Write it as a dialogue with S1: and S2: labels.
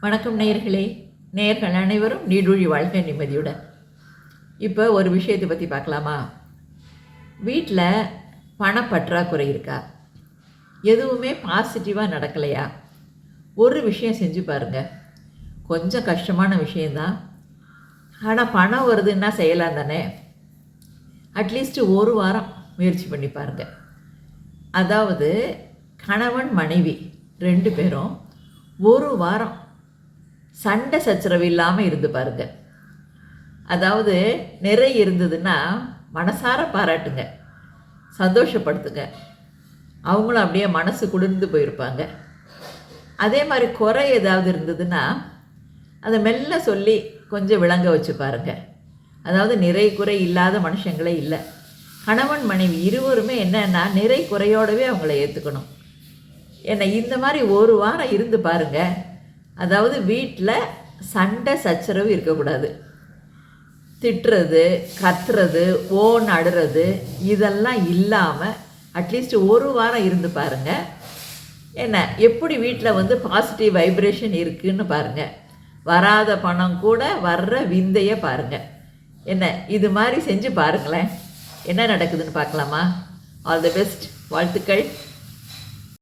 S1: வணக்கம் நேயர்களே. நேயர்கள் அனைவரும் நீடூழி வாழ்க்கை நிம்மதியுடன். இப்போ ஒரு விஷயத்தை பற்றி பார்க்கலாமா? வீட்டில் பணப்பற்றாக்குறை இருக்கா? எதுவுமே பாசிட்டிவாக நடக்கலையா? ஒரு விஷயம் செஞ்சு பாருங்க. கொஞ்சம் கஷ்டமான விஷயந்தான் ஆனால் பணம் வருதுன்னா செய்யலாம் தானே? அட்லீஸ்ட் ஒரு வாரம் முயற்சி பண்ணி பாருங்க. அதாவது கணவன் மனைவி ரெண்டு பேரும் ஒரு வாரம் சண்டை சச்சரவு இல்லாமல் இருந்து பாருங்க. அதாவது நிறை இருந்ததுன்னா மனசார பாராட்டுங்க. சந்தோஷப்படுத்துங்க. அவங்களும் அப்படியே மனசு குளிர்ந்து போயிருப்பாங்க. அதே மாதிரி குறை ஏதாவது இருந்ததுன்னா அதை மெல்ல சொல்லி கொஞ்சம் விளங்க வச்சு பாருங்க. அதாவது நிறை குறை இல்லாத மனுஷங்களே இல்லை. கணவன் மனைவி இருவருமே என்னன்னா நிறை குறையோடவே அவங்கள ஏற்றுக்கணும் என்னை இந்த மாதிரி ஒரு வாரம் இருந்து பாருங்கள் அதாவது வீட்டில் சண்டை சச்சரவு இருக்கக்கூடாது. திட்டுறது கத்துறது ஓன் அடுறது இதெல்லாம் இல்லாமல் அட்லீஸ்ட் ஒரு வாரம் இருந்து பாருங்கள் என்ன எப்படி வீட்டில் வந்து பாசிட்டிவ் வைப்ரேஷன் இருக்குதுன்னு பாருங்கள் வராத பணம் கூட வர்ற விந்தையை பாருங்கள் என்ன இது மாதிரி செஞ்சு பாருங்களேன். என்ன நடக்குதுன்னு பார்க்கலாமா? ஆல் தி பெஸ்ட் வாழ்த்துக்கள்.